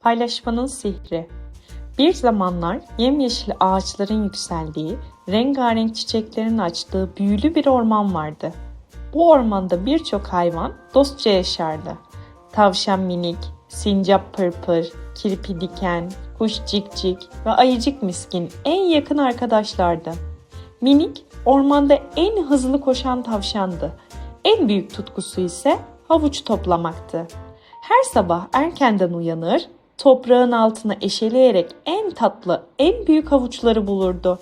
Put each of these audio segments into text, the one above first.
Paylaşmanın sihri. Bir zamanlar yemyeşil ağaçların yükseldiği, rengarenk çiçeklerin açtığı büyülü bir orman vardı. Bu ormanda birçok hayvan dostça yaşardı. Tavşan minik, sincap pırpır, kirpi diken, kuş cikcik ve ayıcık miskin en yakın arkadaşlardı. Minik ormanda en hızlı koşan tavşandı. En büyük tutkusu ise havuç toplamaktı. Her sabah erkenden uyanır, toprağın altına eşeleyerek en tatlı, en büyük havuçları bulurdu.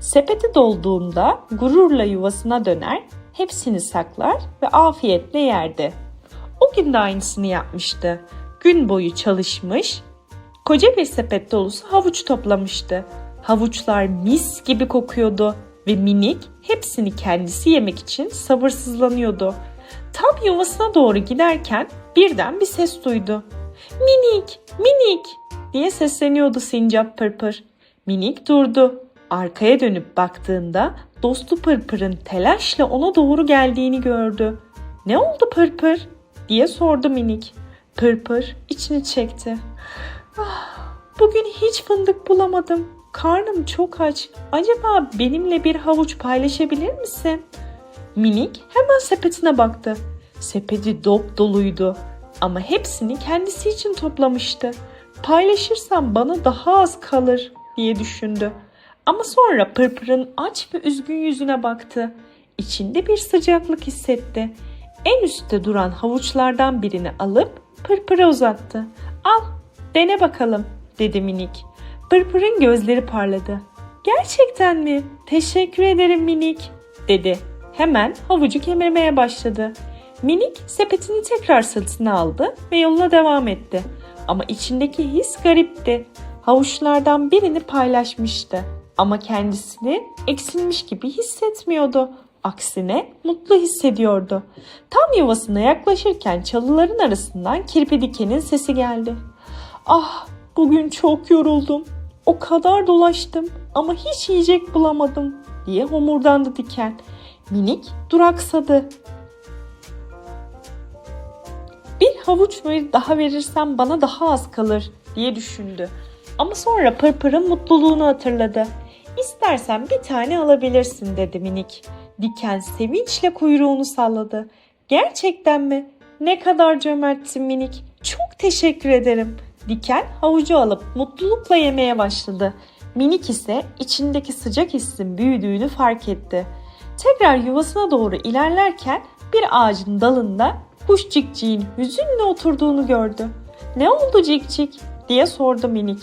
Sepeti dolduğunda gururla yuvasına döner, hepsini saklar ve afiyetle yerdi. O gün de aynısını yapmıştı. Gün boyu çalışmış, koca bir sepet dolusu havuç toplamıştı. Havuçlar mis gibi kokuyordu ve minik hepsini kendisi yemek için sabırsızlanıyordu. Tam yuvasına doğru giderken birden bir ses duydu. Minik, minik diye sesleniyordu sincap pırpır. Minik durdu. Arkaya dönüp baktığında dostu pırpırın telaşla ona doğru geldiğini gördü. Ne oldu pırpır diye sordu minik. Pırpır içini çekti. Ah, bugün hiç fındık bulamadım. Karnım çok aç. Acaba benimle bir havuç paylaşabilir misin? Minik hemen sepetine baktı. Sepeti dop doluydu ama hepsini kendisi için toplamıştı. Paylaşırsam bana daha az kalır diye düşündü. Ama sonra Pırpır'ın aç ve üzgün yüzüne baktı. İçinde bir sıcaklık hissetti. En üstte duran havuçlardan birini alıp Pırpır'a uzattı. Al, dene bakalım dedi minik. Pırpır'ın gözleri parladı. Gerçekten mi? Teşekkür ederim minik dedi. Hemen havucu kemirmeye başladı. Minik sepetini tekrar sırtına aldı ve yoluna devam etti. Ama içindeki his garipti. Havuçlardan birini paylaşmıştı. Ama kendisini eksilmiş gibi hissetmiyordu. Aksine mutlu hissediyordu. Tam yuvasına yaklaşırken çalıların arasından kirpi dikenin sesi geldi. Ah bugün çok yoruldum. O kadar dolaştım ama hiç yiyecek bulamadım diye homurdandı diken. Minik duraksadı. Havuç daha verirsem bana daha az kalır diye düşündü. Ama sonra Pırpır'ın mutluluğunu hatırladı. İstersen bir tane alabilirsin dedi minik. Diken sevinçle kuyruğunu salladı. Gerçekten mi? Ne kadar cömertsin minik. Çok teşekkür ederim. Diken havucu alıp mutlulukla yemeye başladı. Minik ise içindeki sıcak hissin büyüdüğünü fark etti. Tekrar yuvasına doğru ilerlerken bir ağacın dalında kuş cikciğin hüzünle oturduğunu gördü. Ne oldu cikcik diye sordu minik.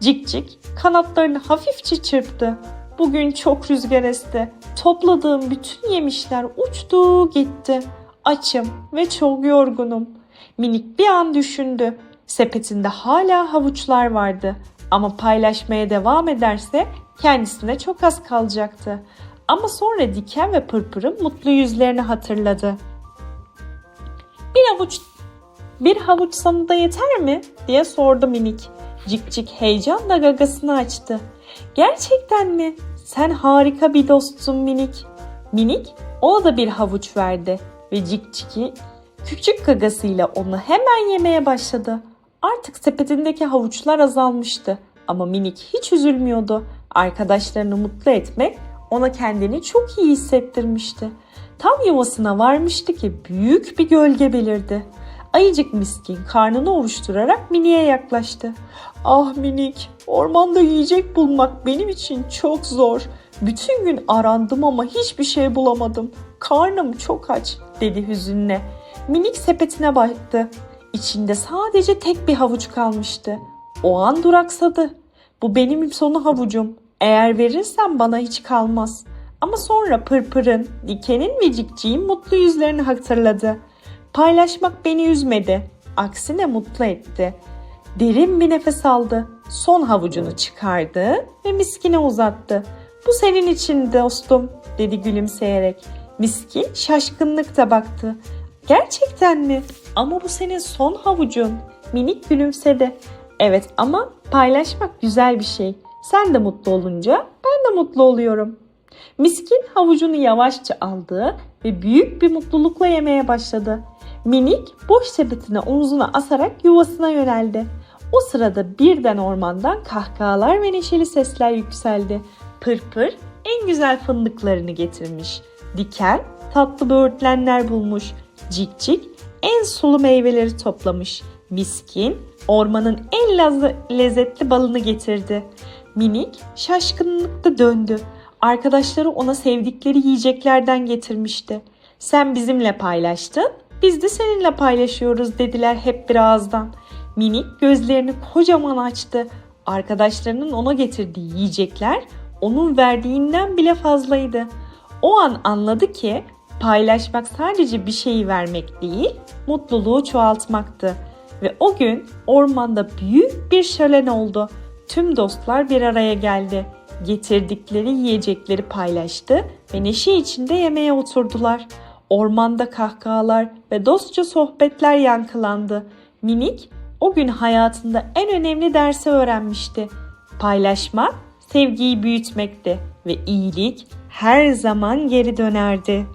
Cikcik kanatlarını hafifçe çırptı. Bugün çok rüzgar esti. Topladığım bütün yemişler uçtu gitti. Açım ve çok yorgunum. Minik bir an düşündü. Sepetinde hala havuçlar vardı. Ama paylaşmaya devam ederse kendisine çok az kalacaktı. Ama sonra Diken ve Pırpır'ın mutlu yüzlerini hatırladı. Bir avuç bir havuç sana da yeter mi? diye sordu minik. Cikcik heyecanla gagasını açtı. Gerçekten mi? Sen harika bir dostsun minik. Minik ona da bir havuç verdi ve Cikcik'i küçük gagasıyla onu hemen yemeye başladı. Artık sepetindeki havuçlar azalmıştı ama minik hiç üzülmüyordu. Arkadaşlarını mutlu etmek ona kendini çok iyi hissettirmişti. Tam yuvasına varmıştı ki büyük bir gölge belirdi. Ayıcık miskin karnını ovuşturarak Minik'e yaklaştı. Ah Minik, ormanda yiyecek bulmak benim için çok zor. Bütün gün arandım ama hiçbir şey bulamadım. Karnım çok aç, dedi hüzünle. Minik sepetine baktı. İçinde sadece tek bir havuç kalmıştı. O an duraksadı. Bu benim son havucum. Eğer verirsen bana hiç kalmaz. Ama sonra pırpırın, dikenin ve cikciğin mutlu yüzlerini hatırladı. Paylaşmak beni üzmedi. Aksine mutlu etti. Derin bir nefes aldı. Son havucunu çıkardı ve miskine uzattı. Bu senin için dostum dedi gülümseyerek. Miskin şaşkınlıkla baktı. Gerçekten mi? Ama bu senin son havucun. Minik gülümsedi. Evet ama paylaşmak güzel bir şey. Sen de mutlu olunca ben de mutlu oluyorum. Miskin havucunu yavaşça aldı ve büyük bir mutlulukla yemeye başladı. Minik boş sepetini omzuna asarak yuvasına yöneldi. O sırada birden ormandan kahkahalar ve neşeli sesler yükseldi. Pırpır en güzel fındıklarını getirmiş. Diken tatlı böğürtlenler bulmuş. Cikcik en sulu meyveleri toplamış. Miskin ormanın en lezzetli balını getirdi. Minik şaşkınlıkla döndü. Arkadaşları ona sevdikleri yiyeceklerden getirmişti. Sen bizimle paylaştın, biz de seninle paylaşıyoruz dediler hep bir ağızdan. Minik gözlerini kocaman açtı. Arkadaşlarının ona getirdiği yiyecekler onun verdiğinden bile fazlaydı. O an anladı ki paylaşmak sadece bir şeyi vermek değil, mutluluğu çoğaltmaktı. Ve o gün ormanda büyük bir şölen oldu. Tüm dostlar bir araya geldi. Getirdikleri yiyecekleri paylaştı ve neşe içinde yemeğe oturdular. Ormanda kahkahalar ve dostça sohbetler yankılandı. Minik o gün hayatında en önemli dersi öğrenmişti. Paylaşmak sevgiyi büyütmekti ve iyilik her zaman geri dönerdi.